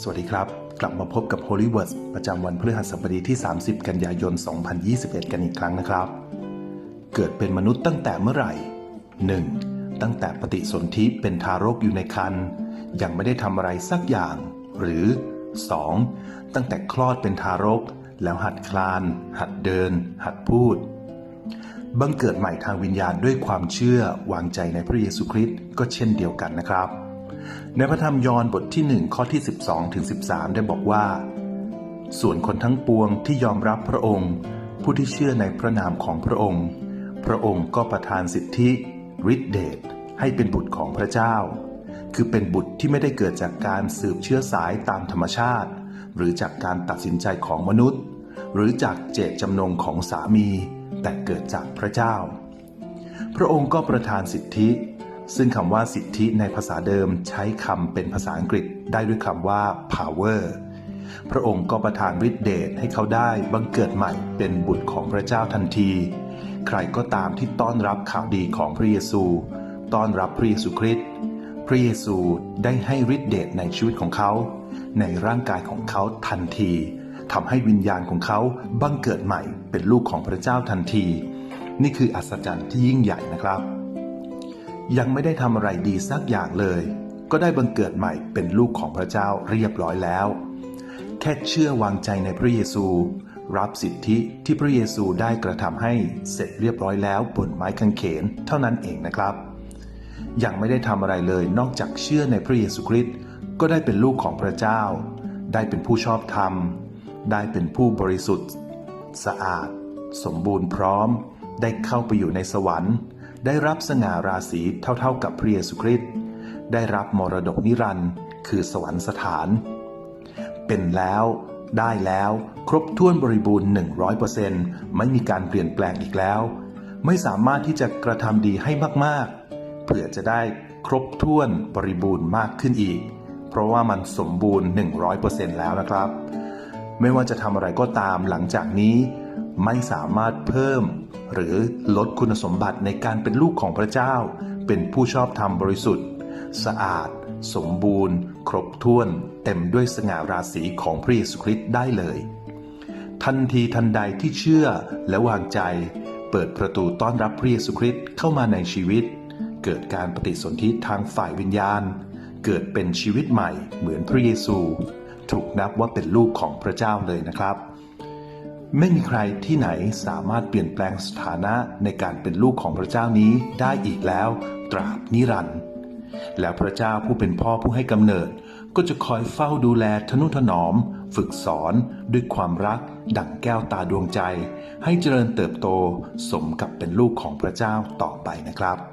สวัสดีครับ กลับมาพบกับ Holy Words ประจำวันพฤหัสบดีที่ 30 กันยายน 2021 กันอีกครั้งนะครับ เกิดเป็นมนุษย์ตั้งแต่เมื่อไหร่ 1. ตั้งแต่ปฏิสนธิเป็นทารกอยู่ในครรภ์ยังไม่ได้ทำอะไรสักอย่าง หรือ 2. ตั้งแต่คลอดเป็นทารก แล้วหัดคลาน หัดเดิน หัดพูด บังเกิดใหม่ทางวิญญาณด้วยความเชื่อวางใจในพระเยซูคริสต์ก็เช่นเดียวกันนะครับ ในพระธรรมยอห์นบทที่ 1 ข้อที่ 12ถึง13 ได้บอกว่า ส่วนคนทั้งปวงที่ยอมรับพระองค์ ผู้ที่เชื่อในพระนามของพระองค์ พระองค์ก็ประทานสิทธิฤทธิเดชให้เป็นบุตรของพระเจ้า คือเป็นบุตรที่ไม่ได้เกิดจากการสืบเชื้อสายตามธรรมชาติ หรือจากการตัดสินใจของมนุษย์ หรือจากเจตจำนงของสามี แต่เกิดจากพระเจ้า พระองค์ก็ประทานสิทธิ ซึ่งคำว่าสิทธิในภาษาเดิมใช้คำเป็นภาษาอังกฤษได้ด้วยคำว่า power พระองค์ก็ประทานฤทธิเดชให้เขาได้บังเกิดใหม่เป็นบุตรของพระเจ้าทันที ใครก็ตามที่ต้อนรับข่าวดีของพระเยซู ต้อนรับพระเยซูคริสต์พระเยซูได้ให้ฤทธิเดชในชีวิตของเขา ในร่างกายของเขาทันทีทำให้วิญญาณของเขาบังเกิดใหม่เป็นลูกของพระเจ้าทันที นี่คืออัศจรรย์ที่ยิ่งใหญ่นะครับ ยังไม่ได้ทำอะไรดีสักอย่างเลย ก็ได้บังเกิดใหม่เป็นลูกของพระเจ้าเรียบร้อยแล้ว แค่เชื่อวางใจในพระเยซู รับสิทธิที่พระเยซูได้กระทำให้เสร็จเรียบร้อยแล้วบนไม้กางเขนเท่านั้นเองนะครับ ยังไม่ได้ทำอะไรเลยนอกจากเชื่อในพระเยซูคริสต์ก็ได้เป็นลูกของพระเจ้า ได้เป็นผู้ชอบธรรม ได้เป็นผู้บริสุทธิ์ สะอาด สมบูรณ์พร้อม ได้เข้าไปอยู่ในสวรรค์ ได้รับสง่าราศีเท่าๆกับพระเยซูคริสต์ได้รับมรดกนิรันดร์คือสวรรคสถาน เป็นแล้วได้แล้วครบถ้วนบริบูรณ์ 100%ไม่มีการเปลี่ยนแปลงอีกแล้ว ไม่สามารถที่จะกระทำดีให้มากๆ เพื่อจะได้ครบถ้วนบริบูรณ์มากขึ้นอีก เพราะว่ามันสมบูรณ์ 100%แล้วนะครับ ไม่ว่าจะทำอะไรก็ตามหลังจากนี้ ไม่สามารถเพิ่ม หรือลดคุณสมบัติในการเป็นลูกของพระเจ้า เป็นผู้ชอบธรรมบริสุทธิ์ สะอาด สมบูรณ์ ครบถ้วน เต็มด้วยสง่าราศีของพระเยซูคริสต์ได้เลย ทันทีทันใดที่เชื่อและวางใจ เปิดประตูต้อนรับพระเยซูคริสต์เข้ามาในชีวิต เกิดการปฏิสนธิทางฝ่ายวิญญาณ เกิดเป็นชีวิตใหม่เหมือนพระเยซู ถูกนับว่าเป็นลูกของพระเจ้าเลยนะครับ ไม่มีใครที่ไหนสามารถเปลี่ยนแปลงสถานะในการเป็นลูกของพระเจ้านี้ได้อีกแล้ว ตราบนิรันดร์แล้วพระเจ้าผู้เป็นพ่อผู้ให้กำเนิด ก็จะคอยเฝ้าดูแลทนุถนอม ฝึกสอนด้วยความรัก ดั่งแก้วตาดวงใจ ให้เจริญเติบโตสมกับเป็นลูกของพระเจ้าต่อไปนะครับ